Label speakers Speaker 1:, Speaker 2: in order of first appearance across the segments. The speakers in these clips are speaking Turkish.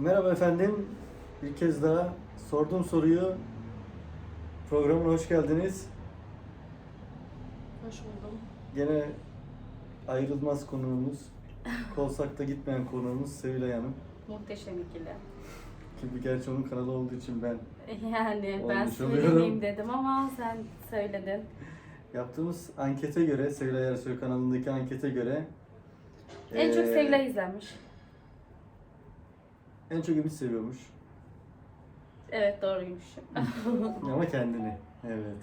Speaker 1: Merhaba efendim. Bir kez daha sorduğum soruyu programına hoş geldiniz.
Speaker 2: Hoş buldum.
Speaker 1: Gene ayrılmaz konuğumuz, kolsakta gitmeyen konuğumuz Sevilay Hanım.
Speaker 2: Muhteşem ikili.
Speaker 1: Çünkü gerçi onun kanalı olduğu için ben
Speaker 2: Yani ben
Speaker 1: Olmuş oluyorum.
Speaker 2: söylemeyeyim dedim ama sen söyledin.
Speaker 1: yaptığımız ankete göre, Sevilay Ersoy kanalındaki ankete göre
Speaker 2: En çok
Speaker 1: eee,
Speaker 2: Sevilay izlenmiş.
Speaker 1: En çok Ümit seviyormuş.
Speaker 2: Evet doğruymuş.
Speaker 1: Ama kendini. Evet.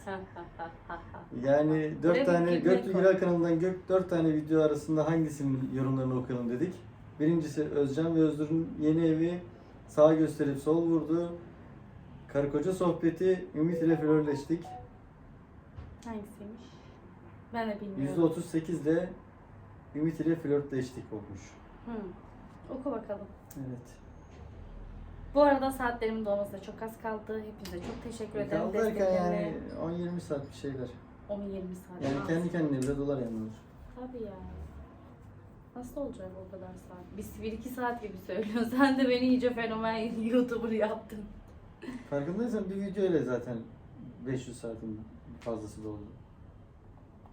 Speaker 1: Yani dört tane
Speaker 2: bir gülme
Speaker 1: Göktürk. Güler kanalından gök dört tane video arasında hangisinin yorumlarını okuyalım dedik. Birincisi Özcan ve Özgür'ün yeni evi sağ gösterip sol vurdu. Karı koca sohbeti Ümit ile flörleştik.
Speaker 2: Hangisiymiş? Ben de bilmiyorum.
Speaker 1: %38 de Ümit ile flörtleştik olmuş.
Speaker 2: Hı. Oku bakalım.
Speaker 1: Evet.
Speaker 2: Bu arada saatlerimin dolmasına çok az kaldı. Hepinize çok teşekkür ederim.
Speaker 1: Kaldı
Speaker 2: Desteklerine.
Speaker 1: yani 10-20 saat bir şeyler.
Speaker 2: 10-20 saat.
Speaker 1: Yani kendi kendine bile dolar yanılır.
Speaker 2: Tabii ya. Nasıl olacak o kadar saat? Biz 1-2 saat gibi söylüyorsun. Sen de beni iyice fenomen YouTuber yaptın.
Speaker 1: Farkındaysan bir video ile zaten 500 saatin fazlası doldu.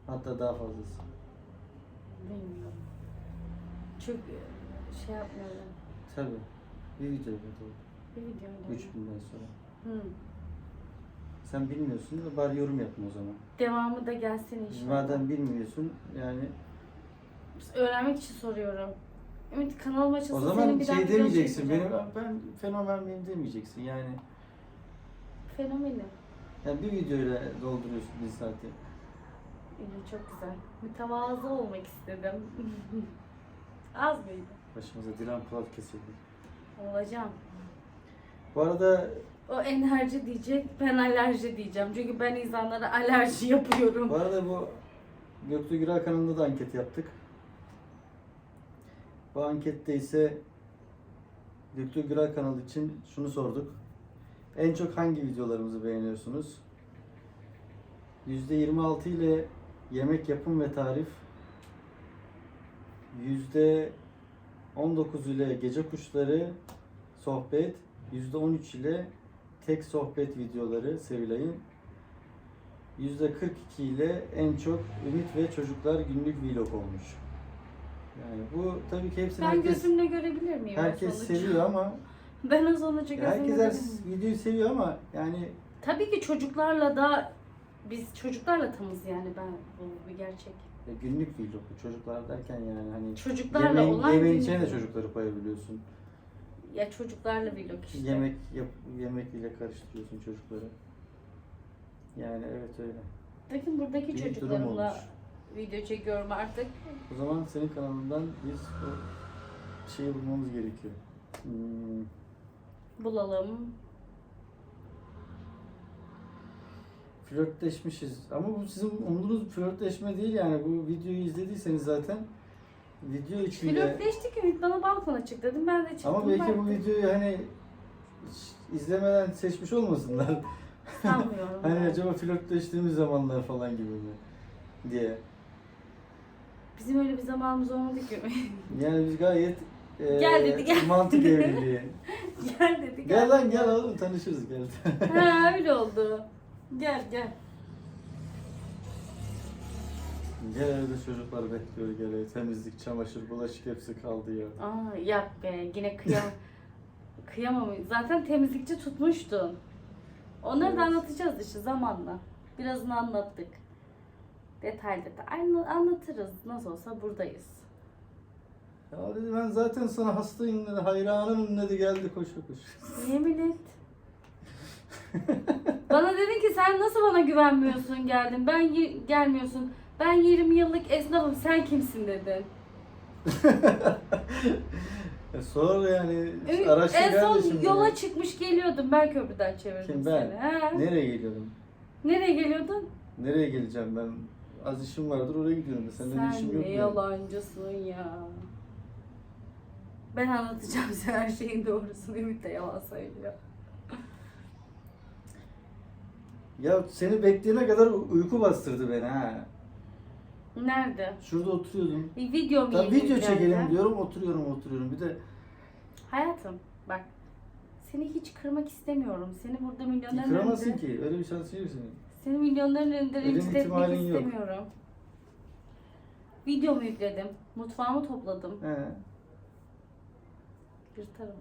Speaker 1: Hatta daha fazlası.
Speaker 2: Bilmiyorum. Çok şey yapmıyorum.
Speaker 1: Tabii. Bir video ile doldu.
Speaker 2: Bir videoyla.
Speaker 1: 3000'den sonra.
Speaker 2: Hı.
Speaker 1: Sen bilmiyorsun da bari yorum yapma o zaman.
Speaker 2: Devamı da gelsin inşallah.
Speaker 1: Madem bilmiyorsun yani
Speaker 2: Öğrenmek için soruyorum. Ümit kanalıma açılsın
Speaker 1: o
Speaker 2: senin
Speaker 1: zaman
Speaker 2: bir daha
Speaker 1: şey demeyeceksin.
Speaker 2: çekeceğim.
Speaker 1: Benim ben fenomen miyim demeyeceksin. Yani
Speaker 2: Fenomeni.
Speaker 1: yani bir videoyla dolduruyorsun bir saati.
Speaker 2: İyi çok güzel. Mütevazı olmak istedim. Az mıydı?
Speaker 1: Başımıza Dilan Polat kesildi.
Speaker 2: Olacağım.
Speaker 1: Bu arada
Speaker 2: O enerji diyecek, ben alerji diyeceğim. Çünkü ben insanlara alerji yapıyorum.
Speaker 1: bu arada bu Göktuğ Güral kanalında da anket yaptık. Bu ankette ise Göktuğ Güral kanalı için şunu sorduk. En çok hangi videolarımızı beğeniyorsunuz? %26 ile yemek yapım ve tarif, %19 ile gece kuşları, sohbet, %13 ile tek sohbet videoları Sevilay'ın, %42 ile en çok Ümit ve Çocuklar günlük vlog olmuş. Yani bu tabii ki hepsini
Speaker 2: Ben
Speaker 1: herkes,
Speaker 2: gözümle görebilir miyim o
Speaker 1: herkes
Speaker 2: sonucu?
Speaker 1: seviyor ama
Speaker 2: Ben o sonucu gözümle
Speaker 1: herkes her
Speaker 2: görebilir miyim?
Speaker 1: videoyu seviyor ama yani
Speaker 2: Tabii ki çocuklarla da biz çocuklarla tamız yani ben bu bir gerçek.
Speaker 1: Ya günlük vlog bu. çocuklar derken yani hani
Speaker 2: Çocuklarla
Speaker 1: yemeğin,
Speaker 2: olan
Speaker 1: yemeğin
Speaker 2: günlük
Speaker 1: içine de çocukları koyabiliyorsun.
Speaker 2: Ya çocuklarla vlog işte.
Speaker 1: Yemek yap, yemek ile karıştırıyorsun çocukları. Yani evet öyle.
Speaker 2: Bakın buradaki
Speaker 1: Bir durum olmuş.
Speaker 2: çocuklarımla video çekiyorum artık.
Speaker 1: O zaman senin kanalından biz o şeyi bulmamız gerekiyor. Hmm,
Speaker 2: Bulalım.
Speaker 1: flörtleşmişiz. Ama bu sizin umduğunuz flörtleşme değil yani. Bu videoyu izlediyseniz zaten video içinde...
Speaker 2: Flörtleştik Ümit bana balkona çık dedim ben de çıktım.
Speaker 1: Ama belki bu
Speaker 2: baktım.
Speaker 1: videoyu hani izlemeden seçmiş olmasınlar.
Speaker 2: Sanmıyorum.
Speaker 1: Hani acaba flörtleştiğimiz zamanlar falan gibi mi diye.
Speaker 2: Bizim öyle bir zamanımız olmadı ki.
Speaker 1: Yani biz gayet e,
Speaker 2: Gel dedi, gel.
Speaker 1: mantık evliliği.
Speaker 2: gel dedi.
Speaker 1: gel lan gel oğlum tanışırız gel.
Speaker 2: Ha öyle oldu. Gel gel.
Speaker 1: Gel evde çocuklar bekliyor gel temizlik, çamaşır, bulaşık hepsi kaldı ya.
Speaker 2: Aa yap be yine kıyam. Kıyamam. Zaten temizlikçi tutmuştun. Onları da
Speaker 1: Evet.
Speaker 2: anlatacağız işte zamanla. Birazını anlattık. Detay detay. Aynı anlatırız. Nasıl olsa buradayız.
Speaker 1: Ya dedi ben zaten sana hastayım dedi, hayranım dedi geldi koşu koşu.
Speaker 2: Yemin et. bana dedin ki sen nasıl bana güvenmiyorsun geldin. Ben gelmiyorsun. Ben 20 yıllık esnafım. Sen kimsin dedin.
Speaker 1: E sonra yani
Speaker 2: Evet,
Speaker 1: araçla
Speaker 2: en son
Speaker 1: şimdi.
Speaker 2: yola çıkmış geliyordum. Ben köprüden çevirdim
Speaker 1: Kim, ben?
Speaker 2: seni. Ha.
Speaker 1: Nereye geliyordum?
Speaker 2: Nereye geliyordun?
Speaker 1: Nereye geleceğim ben? Az işim vardır oraya gidiyorum senden işim
Speaker 2: Sen
Speaker 1: yok
Speaker 2: ne
Speaker 1: benim.
Speaker 2: yalancısın ya. Ben anlatacağım size her şeyin doğrusunu. Ümit de yalan söylüyor.
Speaker 1: Ya seni bekleyene kadar u- uyku bastırdı beni ha.
Speaker 2: Nerede?
Speaker 1: Şurada oturuyordum.
Speaker 2: Bir video mu
Speaker 1: Tam video çekelim diyorum oturuyorum oturuyorum. Bir de
Speaker 2: Hayatım bak seni hiç kırmak istemiyorum. Seni burada milyonların
Speaker 1: Kıramazsın
Speaker 2: önünde,
Speaker 1: ki. Öyle bir şansın yok senin.
Speaker 2: seni milyonların önünde
Speaker 1: Öyle
Speaker 2: rencide etmek
Speaker 1: ihtimalin yok.
Speaker 2: istemiyorum. Videomu yükledim. Mutfağımı topladım.
Speaker 1: He.
Speaker 2: Yırtarım.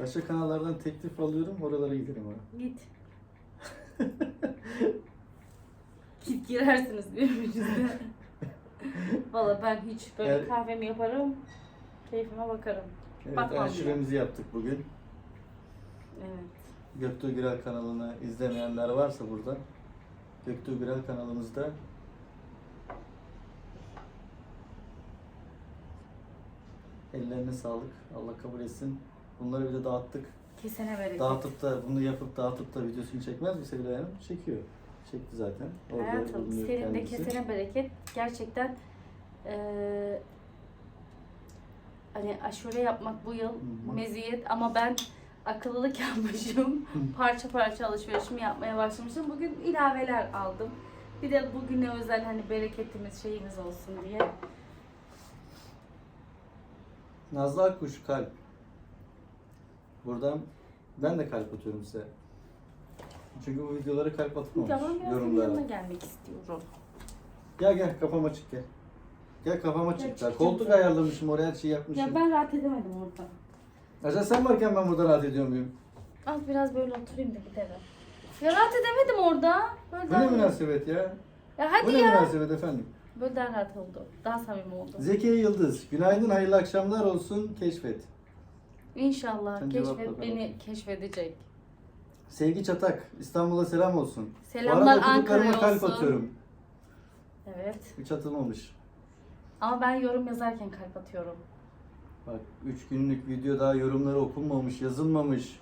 Speaker 1: Başka kanallardan teklif alıyorum, oralara giderim ha.
Speaker 2: Git. Git girersiniz birbirinize. Valla ben hiç böyle
Speaker 1: Evet.
Speaker 2: kahvemi yaparım. Keyfime bakarım.
Speaker 1: Evet,
Speaker 2: Bakmam
Speaker 1: yaptık bugün.
Speaker 2: Evet.
Speaker 1: Göktuğ Gürel kanalını izlemeyenler varsa burada. Göktuğ Gürel kanalımızda Ellerine sağlık. Allah kabul etsin. Bunları bir de dağıttık.
Speaker 2: Kesene bereket.
Speaker 1: Dağıtıp da bunu yapıp dağıtıp da videosunu çekmez mi Sevilay Hanım? Çekiyor. Çekti zaten. Orada
Speaker 2: Hayatım
Speaker 1: bulunuyor
Speaker 2: senin de
Speaker 1: kendisi.
Speaker 2: kesene bereket. Gerçekten eee hani aşure yapmak bu yıl
Speaker 1: hı.
Speaker 2: meziyet ama ben akıllılık yapmışım. parça parça alışverişimi yapmaya başlamışım. Bugün ilaveler aldım. Bir de bugüne özel hani bereketimiz şeyimiz olsun diye.
Speaker 1: Nazlı Akkuş kalp. Buradan ben de kalp atıyorum size. Çünkü bu videolara kalp atılmamış
Speaker 2: Tamam biraz
Speaker 1: yorumlara.
Speaker 2: yanına gelmek istiyorum.
Speaker 1: Gel gel kafam açık gel. Gel kafam açık.
Speaker 2: çıkacağım
Speaker 1: Koltuk ayarlamışım oraya her şeyi yapmışım.
Speaker 2: Ya ben rahat edemedim orada.
Speaker 1: Acaba sen varken ben burada rahat ediyor muyum?
Speaker 2: Az biraz böyle oturayım da gidelim. Ya rahat edemedim orada. Böyle
Speaker 1: Bu ne münasebet ya?
Speaker 2: Ya
Speaker 1: Bu
Speaker 2: hadi
Speaker 1: ne
Speaker 2: ya.
Speaker 1: münasebet efendim?
Speaker 2: Böyle daha rahat oldu. Daha samimi oldu.
Speaker 1: Zekiye Yıldız. Günaydın, hayırlı akşamlar olsun. Keşfet.
Speaker 2: İnşallah
Speaker 1: Sen
Speaker 2: keşfet beni keşfedecek.
Speaker 1: Sevgi Çatak. İstanbul'a selam olsun.
Speaker 2: Selamlar
Speaker 1: arada okuduklarıma
Speaker 2: Ankara'ya
Speaker 1: kalp
Speaker 2: olsun.
Speaker 1: atıyorum.
Speaker 2: Evet.
Speaker 1: Hiç atılmamış.
Speaker 2: Ama ben yorum yazarken kalp atıyorum.
Speaker 1: Bak 3 günlük video daha yorumları okunmamış, yazılmamış.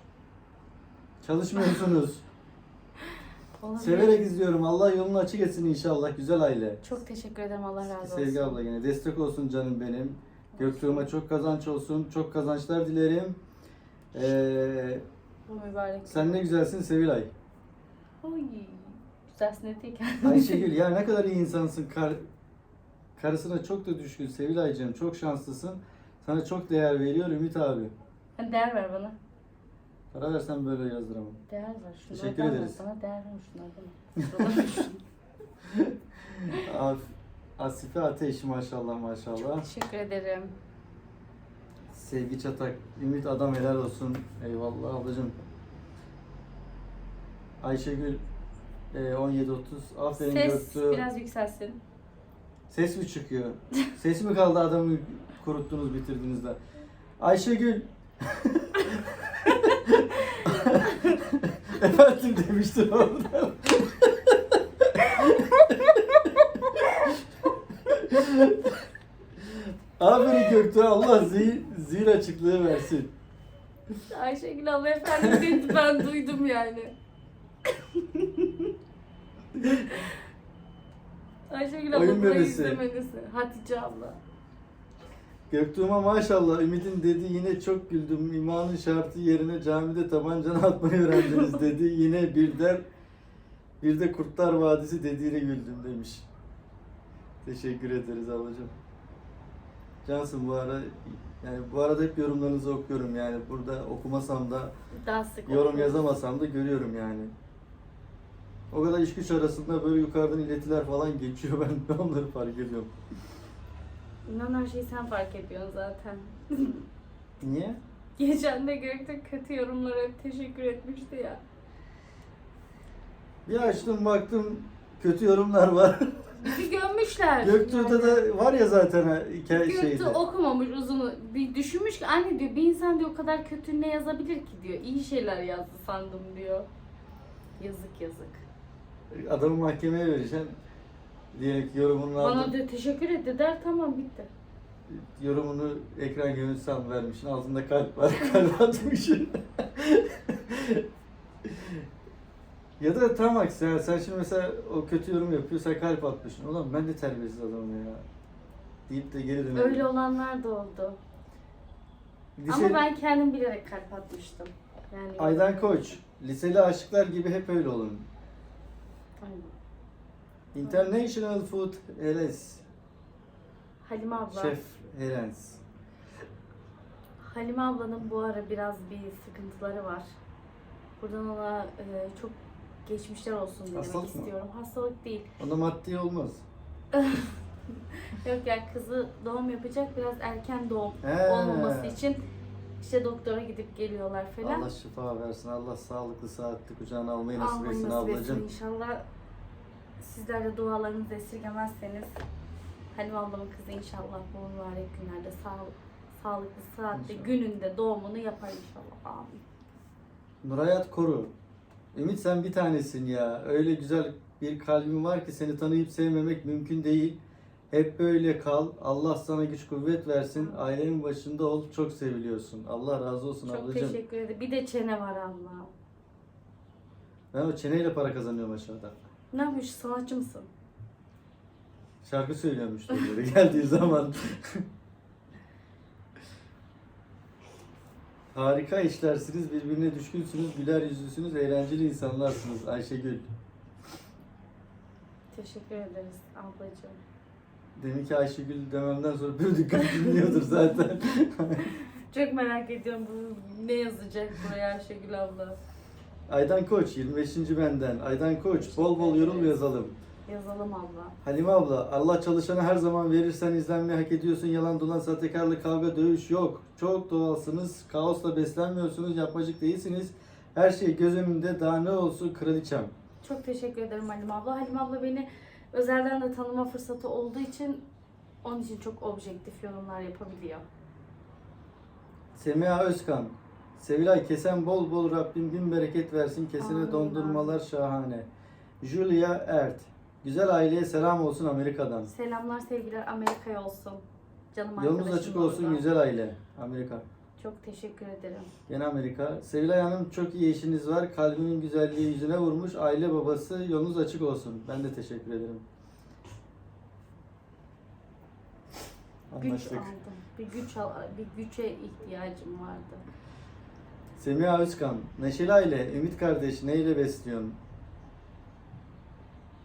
Speaker 1: Çalışmıyorsunuz.
Speaker 2: Olabilir.
Speaker 1: Severek izliyorum. Allah yolunu açık etsin inşallah. Güzel aile.
Speaker 2: Çok teşekkür ederim. Allah razı olsun.
Speaker 1: Sevgi abla yine destek olsun canım benim. Göktuğuma çok kazanç olsun. Çok kazançlar dilerim. Ee,
Speaker 2: mübarek.
Speaker 1: sen ne güzelsin Sevilay.
Speaker 2: Oy. Güzelsin etek.
Speaker 1: Ayşegül ya ne kadar iyi insansın. Kar, karısına çok da düşkün Sevilaycığım. Çok şanslısın. Sana çok değer veriyor Ümit abi.
Speaker 2: Hani değer ver bana.
Speaker 1: Para versen böyle yazdıramam.
Speaker 2: Değer ver. Şunlardan
Speaker 1: Teşekkür
Speaker 2: ver.
Speaker 1: ederiz.
Speaker 2: Bana değer ver şunlardan.
Speaker 1: Af, Asife Ateş maşallah maşallah.
Speaker 2: Teşekkür ederim.
Speaker 1: Sevgi Çatak, Ümit Adam helal olsun. Eyvallah ablacığım. Ayşegül e, 17.30. Aferin
Speaker 2: Ses
Speaker 1: Göktuğ.
Speaker 2: biraz yükselsin.
Speaker 1: Ses mi çıkıyor? Ses mi kaldı adamı kuruttunuz bitirdiniz de. Ayşegül. Efendim demiştir orada. Aferin Göktuğ Allah zihin, zihin açıklığı versin.
Speaker 2: Ayşegül abla efendim dedi ben duydum yani. Ayşegül abla
Speaker 1: Oyun
Speaker 2: burayı
Speaker 1: bebesi.
Speaker 2: izlemelisin. Hatice abla.
Speaker 1: Göktuğ'uma maşallah Ümit'in dedi yine çok güldüm. İmanın şartı yerine camide tabancanı atmayı öğrendiniz dedi. Yine bir der bir de Kurtlar Vadisi dediğine güldüm demiş. Teşekkür ederiz ablacığım. Cansın bu ara yani bu arada hep yorumlarınızı okuyorum yani burada okumasam da
Speaker 2: Daha sık
Speaker 1: yorum
Speaker 2: olsun.
Speaker 1: yazamasam da görüyorum yani. O kadar iş güç arasında böyle yukarıdan iletiler falan geçiyor ben de onları fark ediyorum.
Speaker 2: İnan her şeyi sen fark ediyorsun zaten.
Speaker 1: Niye?
Speaker 2: Geçen de Gökte kötü yorumlara hep teşekkür etmişti ya.
Speaker 1: Bir açtım baktım kötü yorumlar var.
Speaker 2: Bizi gömmüşler.
Speaker 1: Göktuğ'da da var ya zaten hikaye
Speaker 2: Göktuğ
Speaker 1: şeyde.
Speaker 2: okumamış uzun. Bir düşünmüş ki anne diyor bir insan diyor o kadar kötü ne yazabilir ki diyor. İyi şeyler yazdı sandım diyor. Yazık yazık.
Speaker 1: Adamı mahkemeye vereceksin. Diyelim ki yorumunu
Speaker 2: Bana
Speaker 1: aldın.
Speaker 2: diyor teşekkür etti der tamam bitti.
Speaker 1: Yorumunu ekran görüntüsü al vermişsin. Altında kalp var. kalp atmışsın. ya da tam aksi. ya, Sen şimdi mesela o kötü yorum yapıyor. Sen kalp atmışsın. Ulan ben de terbiyesiz adamım ya. Deyip de geri dönelim.
Speaker 2: Öyle olanlar da oldu.
Speaker 1: Lise-
Speaker 2: Ama ben kendim bilerek kalp atmıştım. Yani
Speaker 1: Aydan Koç. Liseli aşıklar gibi hep öyle olun.
Speaker 2: Aynen.
Speaker 1: International Food Heles.
Speaker 2: Halime abla.
Speaker 1: Şef Helens.
Speaker 2: Halime ablanın bu ara biraz bir sıkıntıları var. Buradan ona e, çok geçmişler olsun demek
Speaker 1: Hastalık mı?
Speaker 2: istiyorum. Hastalık değil.
Speaker 1: Ona maddi olmaz.
Speaker 2: Yok ya kızı doğum yapacak biraz erken doğum
Speaker 1: He.
Speaker 2: olmaması için işte doktora gidip geliyorlar falan.
Speaker 1: Allah şifa versin. Allah sağlıklı saatli kucağına almayı nasip
Speaker 2: Almayı
Speaker 1: etsin
Speaker 2: nasip etsin
Speaker 1: ablacığım.
Speaker 2: inşallah. Sizler de dualarınızı esirgemezseniz Halime ablamın kızı inşallah bu mübarek günlerde sağ, sağlıklı saatli
Speaker 1: İnşallah.
Speaker 2: gününde doğumunu yapar inşallah. Amin.
Speaker 1: Nurayat Koru. Ümit sen bir tanesin ya. Öyle güzel bir kalbin var ki seni tanıyıp sevmemek mümkün değil. Hep böyle kal. Allah sana güç kuvvet versin. Ailenin başında ol. Çok seviliyorsun. Allah razı olsun
Speaker 2: Çok
Speaker 1: ablacığım.
Speaker 2: teşekkür ederim. Bir de çene var Allah.
Speaker 1: Ben o çeneyle para kazanıyorum aşağıda.
Speaker 2: Ne yapıyorsun? Sanatçı mısın?
Speaker 1: Şarkı söylüyormuş böyle geldiği zaman. Harika işlersiniz, birbirine düşkünsünüz, güler yüzlüsünüz, eğlenceli insanlarsınız Ayşegül.
Speaker 2: Teşekkür ederiz ablacığım.
Speaker 1: Demin ki Ayşegül dememden sonra bir dikkat dinliyordur zaten.
Speaker 2: Çok merak ediyorum bu ne yazacak buraya Ayşegül abla.
Speaker 1: Aydan Koç 25. benden. Aydan Koç bol bol yorum yazalım.
Speaker 2: Yazalım abla.
Speaker 1: Halime abla Allah çalışana her zaman verirsen izlenmeyi hak ediyorsun. Yalan dolan sahtekarlık kavga dövüş yok. Çok doğalsınız. Kaosla beslenmiyorsunuz. Yapmacık değilsiniz. Her şey göz önünde daha ne olsun kraliçem.
Speaker 2: Çok teşekkür ederim Halim abla. Halim abla beni özelden de tanıma fırsatı olduğu için onun için çok objektif yorumlar yapabiliyor.
Speaker 1: Semiha Özkan. Sevilay kesen bol bol Rabbim bin bereket versin. Kesene
Speaker 2: Amin,
Speaker 1: dondurmalar şahane. Julia Ert. Güzel aileye selam olsun Amerika'dan.
Speaker 2: Selamlar sevgiler Amerika'ya olsun. Canım
Speaker 1: Yolunuz
Speaker 2: arkadaşım
Speaker 1: açık olsun
Speaker 2: orada.
Speaker 1: güzel aile. Amerika.
Speaker 2: Çok teşekkür ederim.
Speaker 1: Gene Amerika. Sevilay Hanım çok iyi eşiniz var. Kalbimin güzelliği yüzüne vurmuş. Aile babası yolunuz açık olsun. Ben de teşekkür ederim.
Speaker 2: Güç
Speaker 1: Anlaştık.
Speaker 2: aldım. Bir güç al, bir güce ihtiyacım vardı.
Speaker 1: Semiha Özkan. Neşeli aile. Ümit kardeş neyle besliyorsun?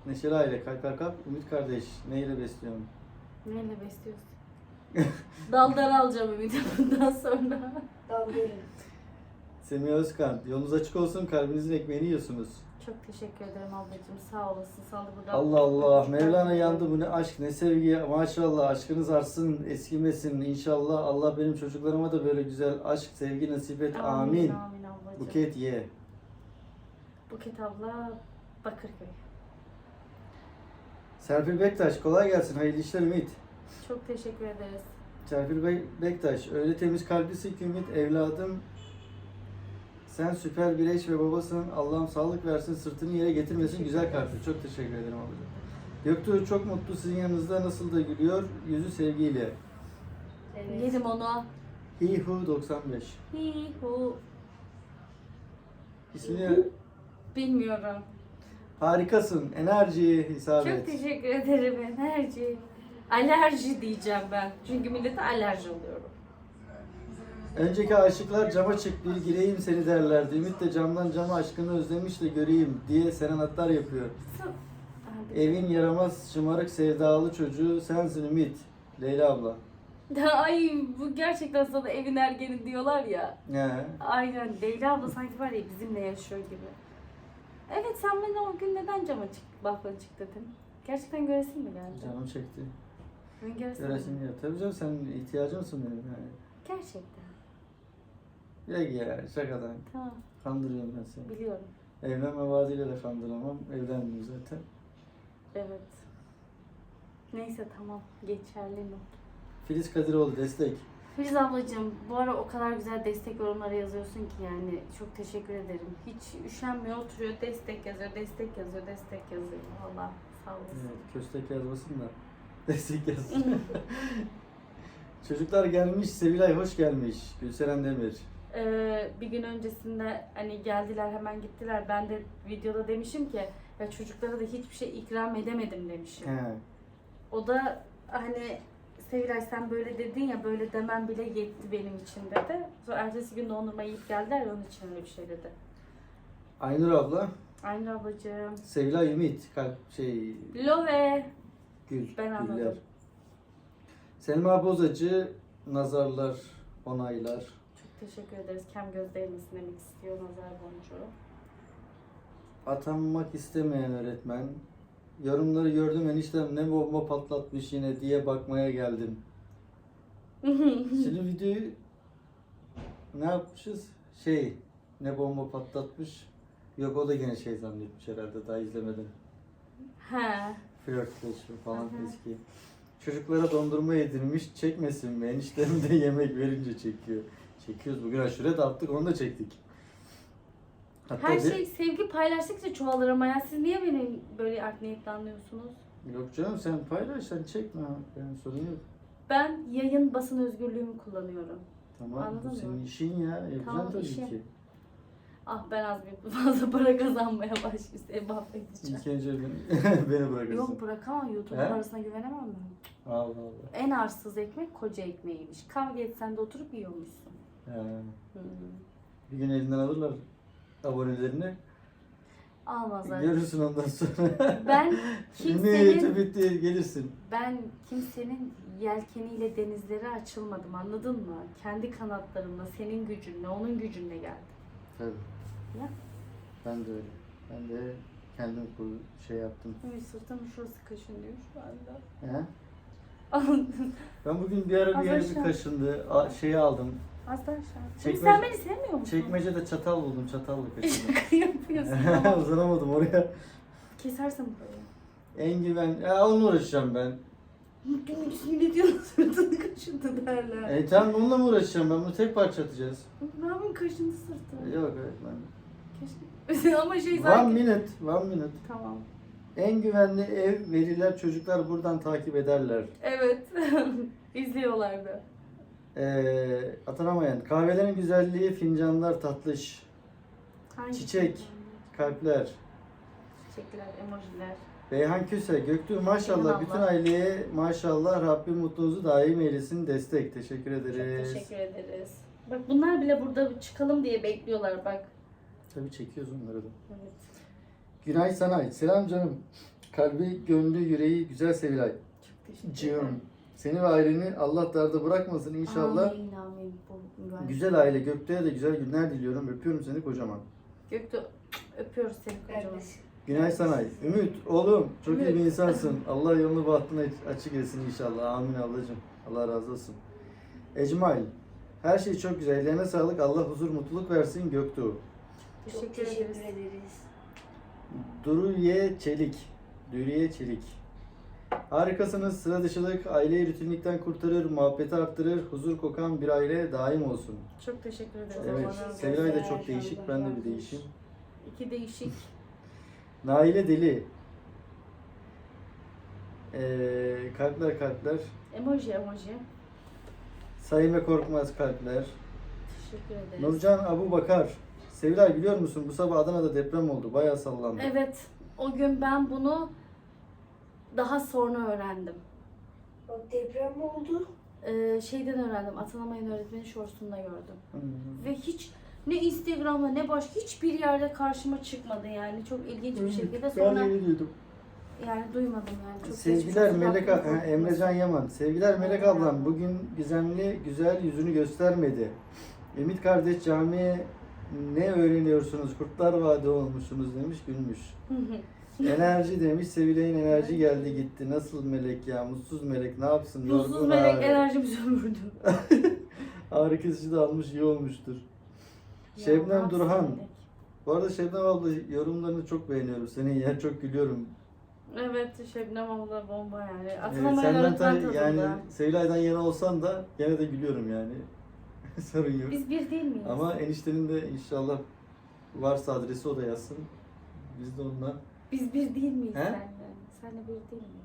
Speaker 1: Neşeli aile. Kalk kalk kalk. Ümit kardeş neyle besliyorsun?
Speaker 2: Neyle besliyorsun? Daldar alacağım Ümit bundan sonra.
Speaker 1: Semiha Özkan. Yolunuz açık olsun. Kalbinizin ekmeğini yiyorsunuz.
Speaker 2: Çok teşekkür ederim ablacığım. Sağ olasın. Sana da burada
Speaker 1: Allah Allah. Mevlana yandı bu ne aşk ne sevgi. Maşallah aşkınız artsın eskimesin. İnşallah Allah benim çocuklarıma da böyle güzel aşk sevgi nasip et. Amin.
Speaker 2: Amin ablacığım.
Speaker 1: Buket ye.
Speaker 2: Buket abla Bakırköy.
Speaker 1: Serpil Bektaş kolay gelsin. Hayırlı işler Ümit.
Speaker 2: Çok teşekkür ederiz.
Speaker 1: Serpil Bey Bektaş öyle temiz kalplisin ki Ümit evladım. Sen süper bir eş ve babasın. Allah'ım sağlık versin, sırtını yere getirmesin. Güzel kalpli. Çok teşekkür ederim ablacığım. Göktuğ çok mutlu sizin yanınızda nasıl da gülüyor. Yüzü sevgiyle.
Speaker 2: Yedim onu.
Speaker 1: Who 95.
Speaker 2: Hi hu.
Speaker 1: İsmini
Speaker 2: Bilmiyorum.
Speaker 1: Harikasın. Enerji
Speaker 2: Çok
Speaker 1: isabet.
Speaker 2: teşekkür ederim enerji. Alerji diyeceğim ben. Çünkü millete alerji oluyorum.
Speaker 1: Önceki aşıklar cama çık bir gireyim seni derlerdi. Ümit de camdan cama aşkını özlemiş de göreyim diye serenatlar yapıyor. Evin yaramaz şımarık sevdalı çocuğu sensin Ümit. Leyla abla.
Speaker 2: Ay bu gerçekten sana evin ergeni diyorlar ya.
Speaker 1: He.
Speaker 2: Aynen Leyla abla sanki var ya bizimle yaşıyor gibi. Evet sen bana o gün neden cama çık, balkona çık dedin? Gerçekten göresin mi geldi?
Speaker 1: Canım çekti.
Speaker 2: Ben göresin
Speaker 1: Göresin
Speaker 2: mi?
Speaker 1: ya. Tabii canım sen ihtiyacımsın benim yani.
Speaker 2: Gerçekten.
Speaker 1: Ya ya şakadan.
Speaker 2: Tamam
Speaker 1: Kandırıyorum ben seni.
Speaker 2: biliyorum.
Speaker 1: Evlenme vaadiyle de kandıramam. Evlendim zaten.
Speaker 2: Evet. Neyse tamam geçerli mi?
Speaker 1: Filiz Kadiroğlu destek.
Speaker 2: Filiz ablacığım bu ara o kadar güzel destek yorumları yazıyorsun ki yani çok teşekkür ederim. Hiç üşenmiyor oturuyor destek yazıyor, destek yazıyor, destek yazıyor. Valla sağ olasın.
Speaker 1: Evet, köstek yazmasın da. Destek yazsın. Çocuklar gelmiş. Sevilay hoş gelmiş. Gülseren Demir.
Speaker 2: Ee, bir gün öncesinde hani geldiler hemen gittiler. Ben de videoda demişim ki ya çocuklara da hiçbir şey ikram edemedim demişim.
Speaker 1: He.
Speaker 2: O da hani Sevilay sen böyle dedin ya böyle demen bile yetti benim için dedi. Sonra ertesi gün dondurma yiyip geldiler onun için öyle bir şey dedi.
Speaker 1: Aynur abla.
Speaker 2: Aynur ablacığım.
Speaker 1: Sevilay Ümit. Kalp şey
Speaker 2: Love.
Speaker 1: Gül.
Speaker 2: Ben
Speaker 1: Güller.
Speaker 2: anladım.
Speaker 1: Selma Bozacı nazarlar, onaylar.
Speaker 2: teşekkür ederiz. Kem göz değmesin demek istiyor nazar boncuğu.
Speaker 1: Atanmak istemeyen öğretmen. Yorumları gördüm eniştem ne bomba patlatmış yine diye bakmaya geldim. Şimdi videoyu ne yapmışız? Şey, ne bomba patlatmış? Yok o da gene şey zannetmiş herhalde daha izlemeden.
Speaker 2: He.
Speaker 1: Flörtleşme falan eski. Çocuklara dondurma yedirmiş çekmesin mi? Eniştem de yemek verince çekiyor. Çekiyoruz bugün aşure de attık onu da çektik. Hatta
Speaker 2: Her
Speaker 1: bir-
Speaker 2: şey sevgi paylaştıkça çoğalır ama ya siz niye beni böyle art niyetli anlıyorsunuz?
Speaker 1: Yok canım sen paylaş sen çekme. Yani sorun yok.
Speaker 2: Ben yayın basın özgürlüğümü kullanıyorum.
Speaker 1: Tamam
Speaker 2: Anladın
Speaker 1: bu senin
Speaker 2: mı?
Speaker 1: işin ya. Yapacaksın
Speaker 2: Tamam,
Speaker 1: tabii
Speaker 2: işim.
Speaker 1: ki.
Speaker 2: Ah ben az bir fazla para kazanmaya başlayayım. Mahvedeceğim.
Speaker 1: İlk önce beni, beni bırakırsın.
Speaker 2: Yok bırakamam. YouTube
Speaker 1: He?
Speaker 2: parasına güvenemem ben.
Speaker 1: Allah Allah.
Speaker 2: En arsız ekmek koca ekmeğiymiş. Kavga etsen de oturup yiyormuşsun.
Speaker 1: He.
Speaker 2: Hmm.
Speaker 1: Bir gün elinden alırlar abonelerini.
Speaker 2: Almazlar.
Speaker 1: Görürsün ondan sonra.
Speaker 2: Ben kimsenin
Speaker 1: bitti gelirsin.
Speaker 2: ben kimsenin yelkeniyle denizlere açılmadım anladın mı? Kendi kanatlarımla senin gücünle onun gücünle geldim.
Speaker 1: Tabii.
Speaker 2: Ya.
Speaker 1: Ben de öyle. Ben de kendim kur şey yaptım.
Speaker 2: Ay sırtım şurası kaşınıyor şu anda.
Speaker 1: He? Ben bugün bir ara bir
Speaker 2: Az
Speaker 1: yere bir
Speaker 2: aşağı.
Speaker 1: kaşındı. A- şeyi aldım.
Speaker 2: Az daha aşağı. Şimdi
Speaker 1: Çekmece-
Speaker 2: sen beni sevmiyor musun?
Speaker 1: Çekmecede çatal buldum. Çatalla kaşındım.
Speaker 2: Şaka yapıyorsun ama
Speaker 1: Uzanamadım oraya.
Speaker 2: kesersen burayı.
Speaker 1: En güven... Ya onunla uğraşacağım ben.
Speaker 2: Ne diyorsun sırtını kaşındı derler.
Speaker 1: E tamam onunla mı uğraşacağım ben? Bunu tek parça atacağız.
Speaker 2: Ne yapayım kaşındı sırtı.
Speaker 1: Yok evet ben.
Speaker 2: Keşke. ama şey
Speaker 1: One minute, one minute.
Speaker 2: Tamam.
Speaker 1: En güvenli ev veriler çocuklar buradan takip ederler.
Speaker 2: Evet. İzliyorlardı.
Speaker 1: Ee, atanamayan. Kahvelerin güzelliği, fincanlar tatlış.
Speaker 2: Hangi
Speaker 1: Çiçek. Kalpler.
Speaker 2: Çiçekler, emojiler.
Speaker 1: Beyhan Küse, Göktuğ maşallah bütün aileye maşallah Rabbim mutluluğunuzu daim eylesin destek. Teşekkür
Speaker 2: Çok
Speaker 1: ederiz.
Speaker 2: teşekkür ederiz. Bak bunlar bile burada çıkalım diye bekliyorlar bak.
Speaker 1: Tabii çekiyoruz onları da.
Speaker 2: Evet.
Speaker 1: Günay Sanay, selam canım. Kalbi, gönlü, yüreği güzel Sevilay.
Speaker 2: Çok teşekkür ederim.
Speaker 1: Seni ve aileni Allah darda bırakmasın inşallah.
Speaker 2: Amin amin. Bu.
Speaker 1: Güzel aile Göktuğ'a da güzel günler diliyorum. Öpüyorum seni kocaman.
Speaker 2: Göktuğ öpüyoruz seni kocaman.
Speaker 1: Günay Sanay. Ümit oğlum çok iyi bir insansın. Allah yolunu bahtını açık etsin inşallah. Amin ablacığım. Allah razı olsun. Ecmail. Her şey çok güzel. Ellerine sağlık. Allah huzur, mutluluk versin Göktuğ.
Speaker 2: Teşekkür,
Speaker 3: Çok teşekkür
Speaker 2: ederiz.
Speaker 3: ederiz.
Speaker 1: Duruye Çelik. Duriye Çelik. Harikasınız. Sıra dışılık aileyi rutinlikten kurtarır, muhabbeti arttırır, huzur kokan bir aile daim olsun.
Speaker 2: Çok teşekkür ederiz.
Speaker 1: Evet.
Speaker 2: Olsun.
Speaker 1: Sevilay da çok değişik. Ben de bir değişim.
Speaker 2: İki değişik.
Speaker 1: Naile Deli. Ee, kalpler kalpler.
Speaker 2: Emoji emoji.
Speaker 1: Sayime Korkmaz kalpler.
Speaker 2: Teşekkür ederiz.
Speaker 1: Nurcan Abu Bakar. Sevilay biliyor musun bu sabah Adana'da deprem oldu. Bayağı sallandı.
Speaker 2: Evet. O gün ben bunu daha sonra öğrendim.
Speaker 3: O deprem mi oldu?
Speaker 2: Ee, şeyden öğrendim. Atanamayan öğretmenin şorsunda gördüm.
Speaker 1: Hı.
Speaker 2: Ve hiç ne Instagram'da ne başka hiçbir yerde karşıma çıkmadı yani. Çok ilginç bir şekilde.
Speaker 1: Ben
Speaker 2: Sonra
Speaker 1: de öyle duydum.
Speaker 2: yani duymadım yani. Çok
Speaker 1: Sevgiler
Speaker 2: geçmiş.
Speaker 1: Melek ha. Emrecan Yaman. Sevgiler Melek ablam bugün gizemli güzel yüzünü göstermedi. Ümit kardeş camiye ne öğreniyorsunuz? Kurtlar Vadi olmuşsunuz demiş gülmüş. Enerji demiş. Sevilay'ın enerji geldi gitti. Nasıl melek ya? Mutsuz melek ne yapsın?
Speaker 2: Mutsuz
Speaker 1: Yorgun
Speaker 2: melek
Speaker 1: ağrı.
Speaker 2: enerjimi sömürdü.
Speaker 1: Ağrı kesici de almış iyi olmuştur.
Speaker 2: Ya,
Speaker 1: Şebnem Durhan.
Speaker 2: melek?
Speaker 1: Bu arada Şebnem abla yorumlarını çok beğeniyorum. Senin ya çok gülüyorum.
Speaker 2: Evet Şebnem abla bomba yani.
Speaker 1: Evet,
Speaker 2: Atanamayan
Speaker 1: senden
Speaker 2: öğretmen
Speaker 1: tabii
Speaker 2: tadında.
Speaker 1: yani Sevilay'dan yana olsan da gene de gülüyorum yani. Sorun yok.
Speaker 2: Biz bir değil miyiz?
Speaker 1: Ama eniştenin de inşallah varsa adresi o da yazsın. Biz de onunla
Speaker 2: Biz bir değil miyiz
Speaker 1: He?
Speaker 2: senle? Senle bir değil miyiz?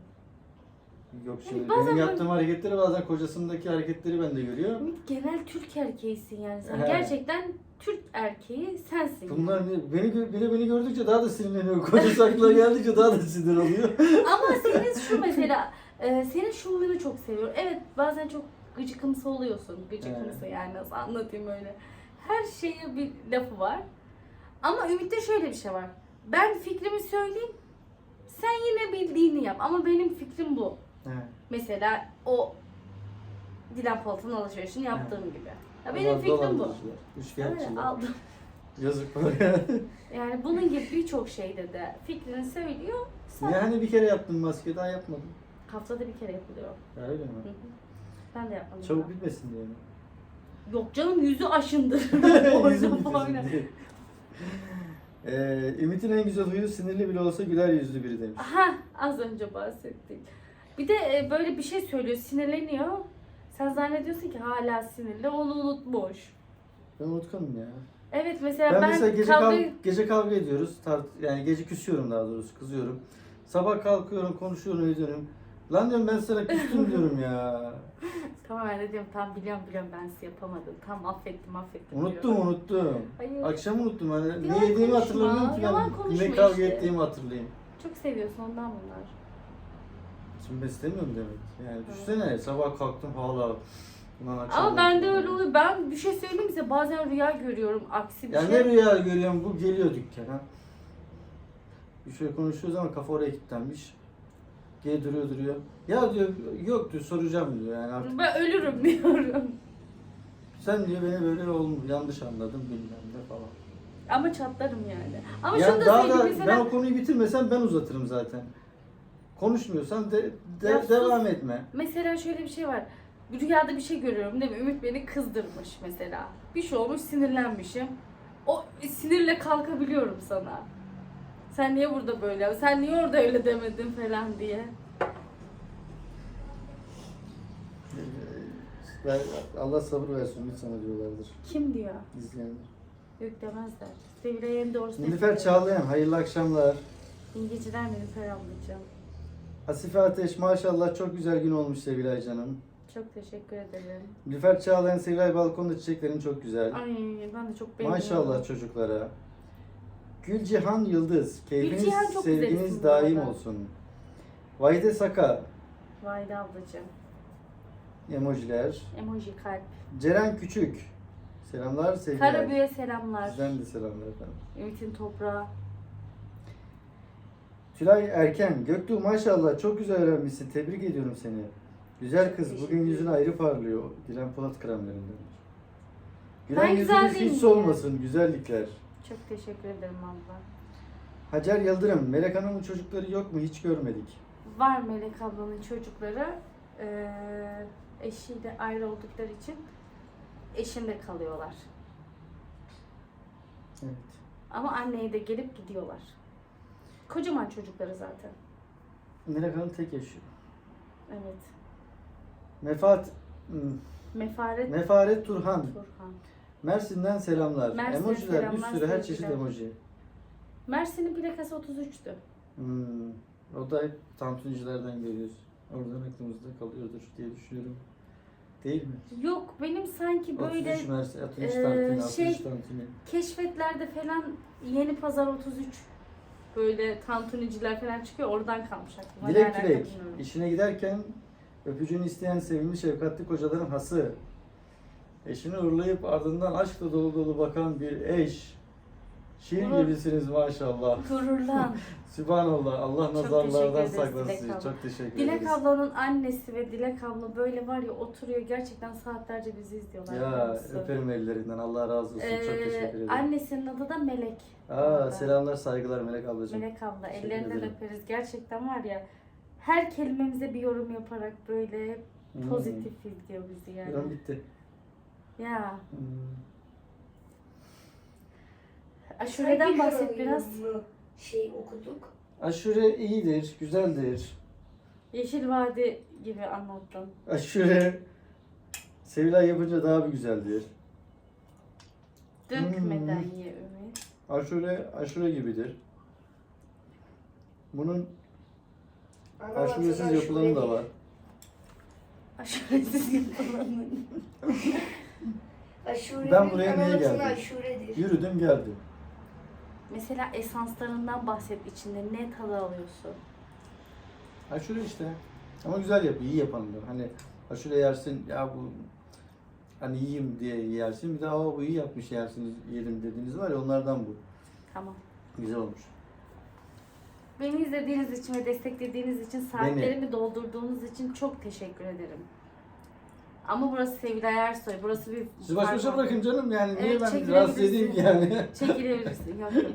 Speaker 1: yok şimdi
Speaker 2: bazen
Speaker 1: benim
Speaker 2: böyle-
Speaker 1: yaptığım hareketleri bazen kocasındaki hareketleri ben de görüyor.
Speaker 2: Ümit genel Türk erkeğisin yani. Sen
Speaker 1: He.
Speaker 2: gerçekten Türk erkeği sensin.
Speaker 1: Bunlar ne? Beni gö- biri beni gördükçe daha da sinirleniyor. Kocası aklına geldikçe daha da sinir oluyor.
Speaker 2: Ama senin şu mesela, e, senin şu huyunu çok seviyorum. Evet bazen çok gıcıkımsı oluyorsun. Gıcıkımsı yani nasıl anlatayım öyle. Her şeye bir lafı var. Ama Ümit'te şöyle bir şey var. Ben fikrimi söyleyeyim. Sen yine bildiğini yap. Ama benim fikrim bu.
Speaker 1: He.
Speaker 2: Mesela o Dilan Polat'ın alışverişini yaptığım gibi. Ya benim
Speaker 1: Allah
Speaker 2: fikrim bu.
Speaker 1: dolandırıcılar,
Speaker 2: Evet,
Speaker 1: Üçkağıtçılar.
Speaker 2: aldım.
Speaker 1: Yazık var ya.
Speaker 2: Yani bunun gibi birçok şeyde de fikrini söylüyor. Sen
Speaker 1: Niye hani bir kere yaptın maske daha yapmadın?
Speaker 2: haftada bir kere yapılıyor.
Speaker 1: Ya öyle mi?
Speaker 2: Hı hı. Ben de yapmadım.
Speaker 1: Çabuk bitmesin diye mi?
Speaker 2: Yok canım yüzü.
Speaker 1: Yüzüm bitmesin
Speaker 2: böyle.
Speaker 1: diye. Ee, Ümit'in en güzel huyu sinirli bile olsa güler yüzlü biri demiş.
Speaker 2: Aha az önce bahsettik. Bir de e, böyle bir şey söylüyor, sinirleniyor. Sen zannediyorsun ki hala sinirli, onu unutmuş.
Speaker 1: Ben unutkanım ya.
Speaker 2: Evet mesela
Speaker 1: Ben,
Speaker 2: ben,
Speaker 1: mesela gece,
Speaker 2: kavga...
Speaker 1: kav- gece kavga ediyoruz. Tart yani gece küsüyorum daha doğrusu kızıyorum. Sabah kalkıyorum konuşuyorum ediyorum. Lan diyorum ben sana küstüm diyorum ya.
Speaker 2: Tamam ben de diyorum tam biliyorum biliyorum ben sizi yapamadım. Tam affettim affettim
Speaker 1: Unuttum
Speaker 2: diyorum.
Speaker 1: unuttum.
Speaker 2: Hayır.
Speaker 1: Akşam unuttum hani
Speaker 2: Yalan
Speaker 1: ne yediğimi
Speaker 2: konuşma,
Speaker 1: hatırlamıyorum ki
Speaker 2: yalan
Speaker 1: ben
Speaker 2: konuşma
Speaker 1: ne kavga
Speaker 2: işte.
Speaker 1: ettiğimi hatırlayayım.
Speaker 2: Çok seviyorsun ondan bunlar.
Speaker 1: Şimdi ben istemiyorum demek. Yani düşünsene sabah kalktım hala. Ulan akşam
Speaker 2: Ama bende öyle oluyor. Ben bir şey söyleyeyim size bazen rüya görüyorum aksi bir
Speaker 1: Ya
Speaker 2: şey.
Speaker 1: ne rüya görüyorum bu geliyor dükkana. Bir şey konuşuyoruz ama kafa oraya kilitlenmiş. Geri duruyor duruyor. Ya diyor yok diyor soracağım diyor yani artık.
Speaker 2: Ben ölürüm diyorum.
Speaker 1: Sen diyor beni böyle olmuş yanlış anladın bilmem ne falan.
Speaker 2: Ama çatlarım yani. Ama şunu da
Speaker 1: daha
Speaker 2: söyleyeyim
Speaker 1: da
Speaker 2: mesela.
Speaker 1: ben o konuyu bitirmesem ben uzatırım zaten. Konuşmuyorsan de, de-
Speaker 2: Ya sus.
Speaker 1: devam etme.
Speaker 2: Mesela şöyle bir şey var. Bir rüyada bir şey görüyorum değil mi? Ümit beni kızdırmış mesela. Bir şey olmuş sinirlenmişim. O sinirle kalkabiliyorum sana. Sen niye burada böyle? Sen niye orada öyle demedin falan diye.
Speaker 1: Ee, Ben, Allah sabır versin sana diyorlardır
Speaker 2: Kim diyor?
Speaker 1: izleyenler.
Speaker 2: Yok demezler. Sevilay en doğrusunu
Speaker 1: Nilüfer. Çağlayan hayırlı akşamlar.
Speaker 2: İyi geceler Nilüfer ablacığım.
Speaker 1: Hasife Ateş maşallah çok güzel gün olmuş Sevilay canım.
Speaker 2: Çok teşekkür ederim.
Speaker 1: Nilüfer Çağlayan Sevilay balkonda çiçeklerin çok güzel.
Speaker 2: Ay ben de çok beğeniyorum.
Speaker 1: Maşallah çocuklara. Gülcihan Yıldız, keyfiniz,
Speaker 2: Gülcihan çok güzel
Speaker 1: sevginiz
Speaker 2: isim bu
Speaker 1: daim
Speaker 2: arada.
Speaker 1: olsun. Vahide Saka,
Speaker 2: Vayda ablacığım.
Speaker 1: emojiler.
Speaker 2: Emoji kalp.
Speaker 1: Ceren Küçük, selamlar sevgiler.
Speaker 2: Karabüye selamlar.
Speaker 1: Sizden de selamlar efendim.
Speaker 2: Ümit'in toprağı.
Speaker 1: Tülay Erken, Göktuğ maşallah çok güzel öğrenmişsin, tebrik ediyorum seni. Güzel kız, bugün yüzün ayrı parlıyor. Dilan Polat kremlerinden. Gülen
Speaker 2: Ben güzel
Speaker 1: yüzünüz
Speaker 2: değilim
Speaker 1: hiç
Speaker 2: ya.
Speaker 1: olmasın, güzellikler.
Speaker 2: Çok teşekkür ederim abla.
Speaker 1: Hacer Yıldırım, Melek Hanım'ın çocukları yok mu? Hiç görmedik.
Speaker 2: Var Melek ablanın çocukları. Ee, eşiyle ayrı oldukları için eşinde kalıyorlar.
Speaker 1: Evet.
Speaker 2: Ama anneye de gelip gidiyorlar. Kocaman çocukları zaten.
Speaker 1: Melek Hanım tek yaşıyor.
Speaker 2: Evet.
Speaker 1: Mefat, hmm,
Speaker 2: Mefaret
Speaker 1: Mefaret Turhan,
Speaker 2: Turhan.
Speaker 1: Mersin'den selamlar.
Speaker 2: Mersin'e
Speaker 1: Emojiler, bir
Speaker 2: selamlar,
Speaker 1: sürü her çeşit
Speaker 2: sevgiler.
Speaker 1: emoji.
Speaker 2: Mersin'in plakası 33'tü.
Speaker 1: Hmm, o da hep görüyoruz. Oradan aklımızda kalıyordur diye düşünüyorum. Değil mi?
Speaker 2: Yok benim sanki böyle
Speaker 1: 33 Mersin, 63
Speaker 2: eee,
Speaker 1: tantuni, 63
Speaker 2: şey-
Speaker 1: tantuni.
Speaker 2: keşfetlerde falan yeni pazar 33 böyle tantuniciler falan çıkıyor oradan kalmış aklıma.
Speaker 1: Dilek
Speaker 2: Nereden
Speaker 1: Dilek,
Speaker 2: bilmiyorum.
Speaker 1: işine giderken öpücüğünü isteyen sevimli şefkatli kocaların hası. Eşini uğurlayıp ardından aşkla dolu dolu bakan bir eş. Şiir
Speaker 2: Gurur.
Speaker 1: gibisiniz maşallah.
Speaker 2: Gururlan.
Speaker 1: Sübhanallah. Allah
Speaker 2: Çok
Speaker 1: nazarlardan
Speaker 2: teşekkür ederiz
Speaker 1: saklasın
Speaker 2: Dilek
Speaker 1: sizi.
Speaker 2: abla.
Speaker 1: Çok teşekkür
Speaker 2: Dilek
Speaker 1: ederiz.
Speaker 2: ablanın annesi ve Dilek abla böyle var ya oturuyor gerçekten saatlerce bizi izliyorlar. biliyor
Speaker 1: Ya
Speaker 2: musun?
Speaker 1: öperim ellerinden. Allah razı olsun. Çok
Speaker 2: Ee,
Speaker 1: teşekkür ederim.
Speaker 2: Annesinin adı da Melek.
Speaker 1: Aa, selamlar saygılar Melek ablacığım.
Speaker 2: Melek abla
Speaker 1: Teşekkür
Speaker 2: ellerinden
Speaker 1: ederim.
Speaker 2: öperiz. Gerçekten var ya her kelimemize bir yorum yaparak böyle
Speaker 1: Hmm.
Speaker 2: pozitif izliyor bizi yani.
Speaker 1: Yorum bitti.
Speaker 2: Ya
Speaker 1: Hmm.
Speaker 2: aşureden
Speaker 3: Hangi
Speaker 2: bahset biraz.
Speaker 3: yorumlu Şey okuduk.
Speaker 1: Aşure iyidir, güzeldir.
Speaker 2: Yeşil Vadi gibi anlattın.
Speaker 1: Aşure Sevilay yapınca daha bir güzeldir.
Speaker 2: Dökmeden
Speaker 1: Hmm.
Speaker 2: ye Ümit.
Speaker 1: Aşure, aşure gibidir. Bunun
Speaker 3: Ana
Speaker 1: aşuresiz
Speaker 3: vatan
Speaker 1: yapılanı da
Speaker 3: aşuredir.
Speaker 1: var.
Speaker 2: Aşuresiz yapılanın.
Speaker 3: Aşurenin
Speaker 1: Ben buraya niye geldim?
Speaker 3: Aşuredir.
Speaker 1: Yürüdüm geldim.
Speaker 2: Mesela esanslarından bahset içinde ne tadı alıyorsun?
Speaker 1: Aşure işte. Ama güzel yap, iyi yapanlar. Hani aşure yersin, ya bu hani yiyeyim diye yersin. Bir de aa bu iyi yapmış yersiniz, yiyelim dediğiniz var ya onlardan bu.
Speaker 2: Tamam.
Speaker 1: Güzel olmuş.
Speaker 2: Beni izlediğiniz için ve desteklediğiniz için saatlerimi doldurduğunuz için çok teşekkür ederim. Ama burası Sevilay Ersoy. Burası bir...
Speaker 1: Siz baş başa
Speaker 2: Pardon.
Speaker 1: bırakın canım yani niye
Speaker 2: Evet,
Speaker 1: ben rahatsız edeyim ki yani.
Speaker 2: Çekilebilirsin. Yok yok.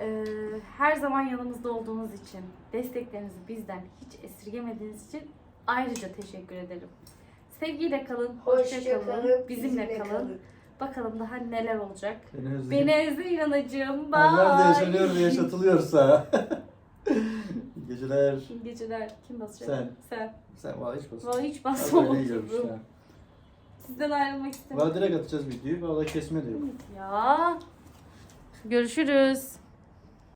Speaker 2: Ee, her zaman yanımızda olduğunuz için, desteklerinizi bizden hiç esirgemediğiniz için ayrıca teşekkür ederim. Sevgiyle kalın, hoşça,
Speaker 3: Hoşça
Speaker 2: kalın,
Speaker 3: kalın.
Speaker 2: bizimle kalın. Bakalım daha neler olacak.
Speaker 1: Beni özledim.
Speaker 2: Beni ezdi inanacığım. Bye.
Speaker 1: Nerede yaşanıyor ve yaşatılıyorsa. İyi Geceler.
Speaker 2: İyi geceler. Kim basacak?
Speaker 1: Sen.
Speaker 2: Sen.
Speaker 1: Sen valla hiç basın.
Speaker 2: Valla hiç
Speaker 1: Böyle
Speaker 2: basmamışım.
Speaker 1: yiyormuş ya.
Speaker 2: Sizden ayrılmak istemiyorum.
Speaker 1: Valla direkt atacağız videoyu. Valla kesme de yok.
Speaker 2: Ya. Görüşürüz.